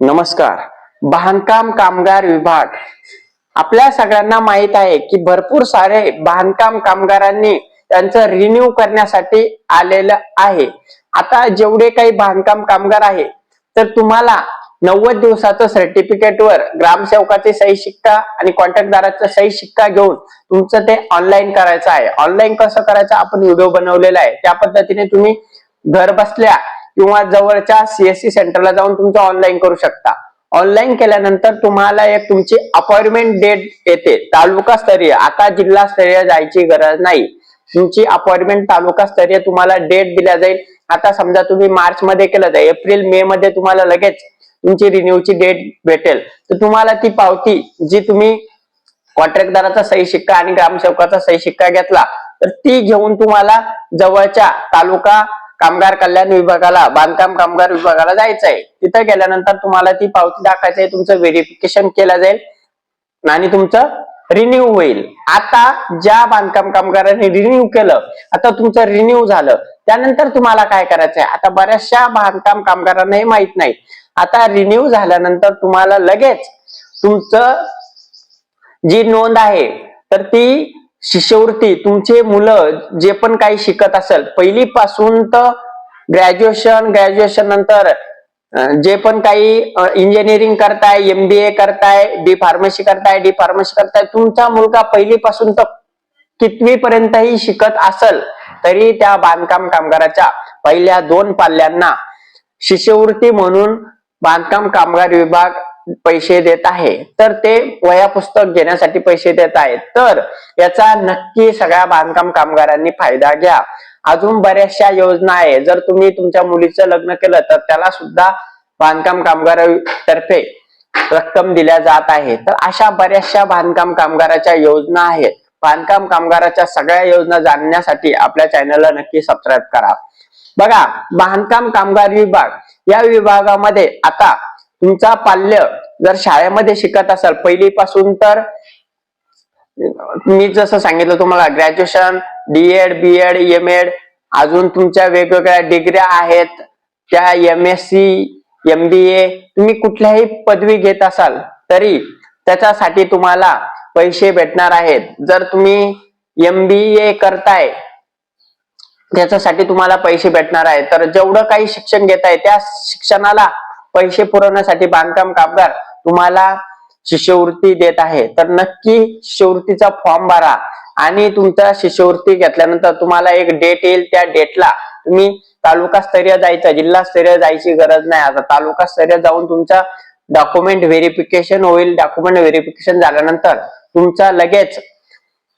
नमस्कार. बांधकाम कामगार विभाग. आपल्या सगळ्यांना माहीत आहे की भरपूर सारे बांधकाम कामगारांनी त्यांचं रिन्यू करण्यासाठी आलेलं आहे. आता जेवढे काही बांधकाम कामगार आहे तर तुम्हाला नव्वद दिवसाचं सर्टिफिकेट वर ग्रामसेवकाची सही शिक्का आणि कॉन्ट्रॅक्टदाराचा सही शिक्का घेऊन तुमचं ते ऑनलाईन करायचं आहे. ऑनलाईन कसं करायचं? आपण व्हिडिओ बनवलेला आहे. त्या पद्धतीने तुम्ही घर बसल्या किंवा जवळच्या सीएससी सेंटरला जाऊन तुमचं ऑनलाईन करू शकता. ऑनलाईन केल्यानंतर तुम्हाला एक तुमची अपॉइंटमेंट डेट येते. तालुका स्तरीय. आता जिल्हा स्तरीय जायची गरज नाही. तुमची अपॉइंटमेंट तालुका स्तरीय तुम्हाला डेट दिल्या जाईल. आता समजा तुम्ही मार्च मध्ये केलं तर एप्रिल मे मध्ये तुम्हाला लगेच तुमची रिन्यूची डेट भेटेल. तर तुम्हाला ती पावती जी तुम्ही कॉन्ट्रॅक्टदाराचा सही शिक्का आणि ग्रामसेवकाचा सही शिक्का घेतला तर ती घेऊन तुम्हाला जवळच्या तालुका कामगार कल्याण विभागाला बांधकाम कामगार विभागाला जायचं आहे तिथं गेल्यानंतर तुम्हाला ती पावती दाखवायची आहे तुमचं व्हेरिफिकेशन केलं जाईल आणि तुमचं रिन्यू होईल. आता ज्या बांधकाम कामगारांनी रिन्यू केलं आता तुमचं रिन्यू झालं त्यानंतर तुम्हाला काय करायचंय? आता बऱ्याचशा बांधकाम कामगारांना हे माहीत नाही. आता रिन्यू झाल्यानंतर तुम्हाला लगेच तुमचं जी नोंद आहे तर ती शिष्यवृत्ती तुमचे मुलं जे पण काही शिकत असेल पहिली पासून तर ग्रॅज्युएशन ग्रॅज्युएशन नंतर जे पण काही इंजिनिअरिंग करताय एमबीए करताय डी फार्मसी करताय डी फार्मसी करताय तुमचा मुलगा पहिलीपासून तर कितवी पर्यंतही शिकत असल तरी त्या बांधकाम कामगाराच्या पहिल्या दोन पाल्यांना शिष्यवृत्ती म्हणून बांधकाम कामगार विभाग पैसे देत आहे तर ते वया पुस्तक घेण्यासाठी पैसे देत आहेत. तर याचा नक्की सगळ्या बांधकाम कामगारांनी फायदा घ्या. अजून बऱ्याचशा योजना आहे जर तुम्ही तुमच्या मुलीचं लग्न केलं तर त्याला सुद्धा बांधकाम कामगारातर्फे रक्कम दिल्या जात आहे. तर अशा बऱ्याचशा बांधकाम कामगाराच्या योजना आहेत. बांधकाम कामगाराच्या सगळ्या योजना जाणण्यासाठी आपल्या चॅनलला नक्की सबस्क्राईब करा. बघा बांधकाम कामगार विभाग या विभागामध्ये आता तुमचा पाल्य जर शाळेमध्ये शिकत असाल पहिलीपासून तर मी जसं सांगितलं तुम्हाला graduation D Ed B Ed M Ed अजून तुमच्या वेगवेगळ्या डिग्र्या आहेत त्या M S C M B A तुम्ही कुठल्याही पदवी घेत असाल तरी त्याच्यासाठी तुम्हाला पैसे भेटणार आहेत. जर तुम्ही एम बी ए करताय त्याच्यासाठी तुम्हाला पैसे भेटणार आहे तर जेवढं काही शिक्षण घेताय त्या शिक्षणाला पैसे पुरवण्यासाठी बांधकाम कामगार तुम्हाला शिष्यवृत्ती देत आहे. तर नक्की शिष्यवृत्तीचा फॉर्म भरा आणि तुमचा शिष्यवृत्ती घेतल्यानंतर तुम्हाला एक डेट येईल. त्या डेटला तुम्ही तालुका स्तरीय जायचं जिल्हा स्तरीय जायची गरज नाही. आता तालुका स्तरीय जाऊन तुमचा डॉक्युमेंट व्हेरिफिकेशन होईल. डॉक्युमेंट व्हेरिफिकेशन झाल्यानंतर तुमचा लगेच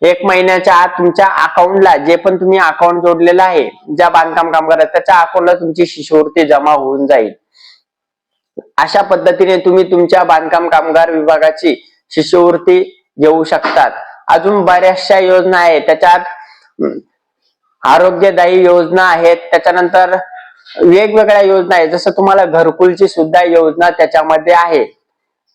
एक महिन्याच्या आत तुमच्या अकाउंटला जे पण तुम्ही अकाउंट जोडलेलं आहे ज्या बांधकाम कामगार त्याच्या अकाउंटला तुमची शिष्यवृत्ती जमा होऊन जाईल. अशा पद्धतीने तुम्ही तुमच्या बांधकाम कामगार विभागाची शिष्यवृत्ती घेऊ शकतात. अजून बऱ्याचशा योजना आहेत. त्याच्यात आरोग्यदायी योजना आहेत. त्याच्यानंतर वेगवेगळ्या योजना आहेत. जसं तुम्हाला घरकुलची सुद्धा योजना त्याच्यामध्ये आहे.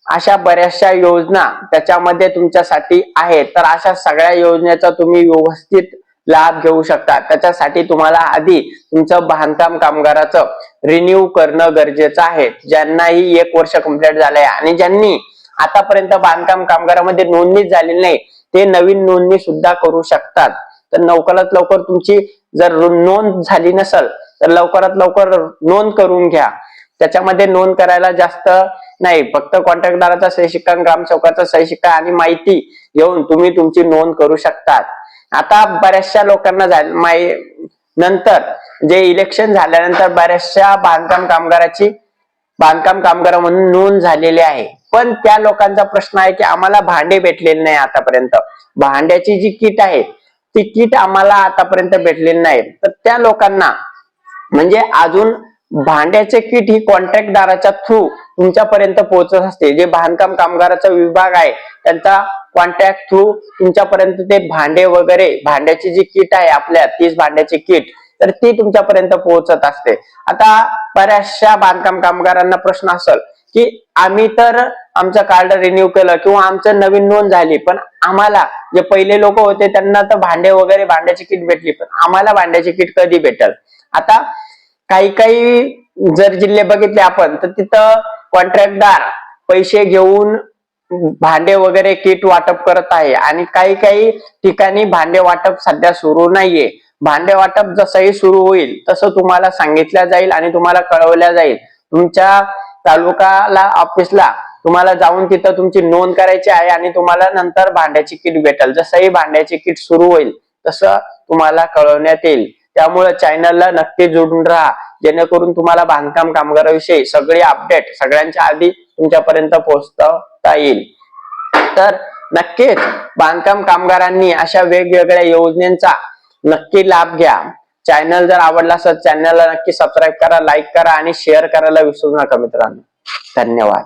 अशा बऱ्याचशा योजना त्याच्यामध्ये तुमच्यासाठी आहेत. तर अशा सगळ्या योजनेचा तुम्ही व्यवस्थित लाभ घेऊ शकता त्याच्यासाठी तुम्हाला आधी तुमचं बांधकाम कामगाराचं रिन्यू करणं गरजेचं आहे. ज्यांनाही एक वर्ष कंप्लीट झालंय आणि ज्यांनी आतापर्यंत बांधकाम कामगारामध्ये नोंदणीच झालेली नाही ते नवीन नोंदणी सुद्धा करू शकतात. तर लवकरात लवकर तुमची जर नोंद झाली नसल तर लवकरात लवकर नोंद करून घ्या. त्याच्यामध्ये नोंद करायला जास्त नाही. फक्त कॉन्ट्रॅक्टदाराचा सही शिक्का आणि ग्रामसेवकाचा सही शिक्का आणि माहिती घेऊन तुम्ही तुमची नोंद करू शकतात. आता बऱ्याचशा लोकांना माई नंतर जे इलेक्शन झाल्यानंतर बऱ्याचशा बांधकाम कामगाराची बांधकाम कामगार म्हणून नोंद झालेली आहे. पण त्या लोकांचा प्रश्न आहे की आम्हाला भांडे भेटलेले नाही आतापर्यंत. भांड्याची जी किट आहे ती किट आम्हाला आतापर्यंत भेटलेली नाही. तर त्या लोकांना म्हणजे अजून भांड्याचे किट ही कॉन्ट्रॅक्टदाराच्या थ्रू तुमच्यापर्यंत पोहोचत असते. जे बांधकाम कामगाराचा विभाग आहे त्यांचा कॉन्टॅक्ट थ्रू तुमच्यापर्यंत ते भांडे वगैरे भांड्याची जी किट आहे आपल्या तीच भांड्याची किट तर ती तुमच्यापर्यंत पोहोचत असते. आता बऱ्याचशा बांधकाम कामगारांना प्रश्न असेल की आम्ही तर आमचं कार्ड रिन्यू केलं किंवा आमचं नवीन नोंद झाली पण आम्हाला जे पहिले लोक होते त्यांना तर भांडे वगैरे भांड्याची किट भेटली पण आम्हाला भांड्याची किट कधी भेटल? आता काही काही जर जिल्हे बघितले आपण तर तिथं कॉन्ट्रॅक्टदार पैसे घेऊन भांडे वगैरे किट वाटप करत आहे. आणि काही काही ठिकाणी भांडे वाटप सध्या सुरू नाहीये. भांडे वाटप जसंही सुरू होईल तसं तुम्हाला सांगितलं जाईल आणि तुम्हाला कळवल्या जाईल. तुमच्या तालुकाला ऑफिसला तुम्हाला जाऊन तिथं तुमची नोंद करायची आहे आणि तुम्हाला नंतर भांड्याची किट भेटेल. जसंही भांड्याची किट सुरू होईल तसं तुम्हाला कळवण्यात येईल. त्यामुळे चॅनलला नक्की जोडून राहा. जेणेकरून तुम्हाला बांधकाम कामगाराविषयी सगळी अपडेट सगळ्यांच्या आधी तुमच्यापर्यंत पोहोचता येईल. तर नक्कीच बांधकाम कामगारांनी अशा वेगवेगळ्या योजनेचा नक्की लाभ घ्या. चॅनल जर आवडला असेल चॅनलला नक्की सबस्क्राईब करा लाईक करा आणि शेअर करायला विसरू नका मित्रांनो. धन्यवाद.